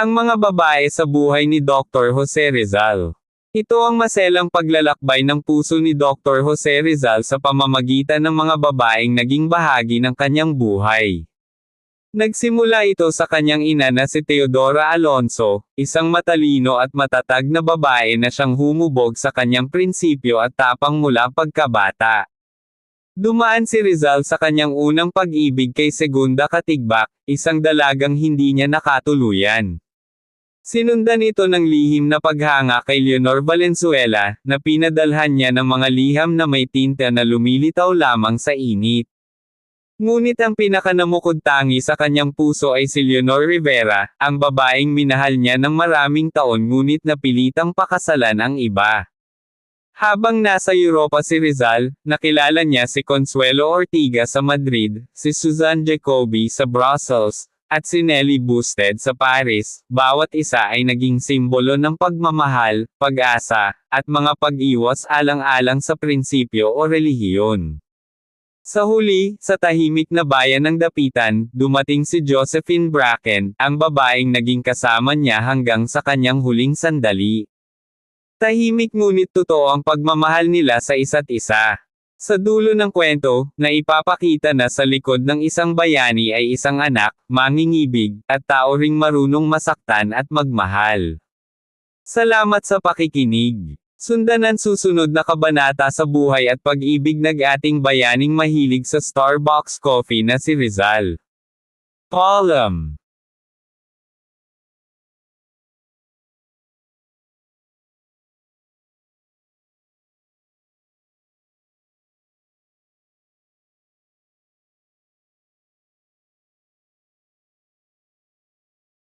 Ang mga babae sa buhay ni Dr. Jose Rizal. Ito ang maselang paglalakbay ng puso ni Dr. Jose Rizal sa pamamagitan ng mga babaeng naging bahagi ng kanyang buhay. Nagsimula ito sa kanyang ina na si Teodora Alonso, isang matalino at matatag na babae na siyang humubog sa kanyang prinsipyo at tapang mula pagkabata. Dumaan si Rizal sa kanyang unang pag-ibig kay Segunda Katigbak, isang dalagang hindi niya nakatuluyan. Sinundan ito ng lihim na paghanga kay Leonor Valenzuela, na pinadalhan niya ng mga liham na may tinta na lumilitaw lamang sa init. Ngunit ang pinakanamukod tangi sa kanyang puso ay si Leonor Rivera, ang babaeng minahal niya ng maraming taon ngunit napilitang pakasalan ang iba. Habang nasa Europa si Rizal, nakilala niya si Consuelo Ortiga sa Madrid, si Suzanne Jacobi sa Brussels, at si Nelly Busted sa Paris, bawat isa ay naging simbolo ng pagmamahal, pag-asa, at mga pag-iwas alang-alang sa prinsipyo o relihiyon. Sa huli, sa tahimik na bayan ng Dapitan, dumating si Josephine Bracken, ang babaeng naging kasama niya hanggang sa kanyang huling sandali. Tahimik ngunit totoo ang pagmamahal nila sa isa't isa. Sa dulo ng kwento, na ipapakita na sa likod ng isang bayani ay isang anak, mangingibig, at tao ring marunong masaktan at magmahal. Salamat sa pakikinig. Sundan ang susunod na kabanata sa buhay at pag-ibig ng ating bayaning mahilig sa Starbucks coffee na si Rizal. Column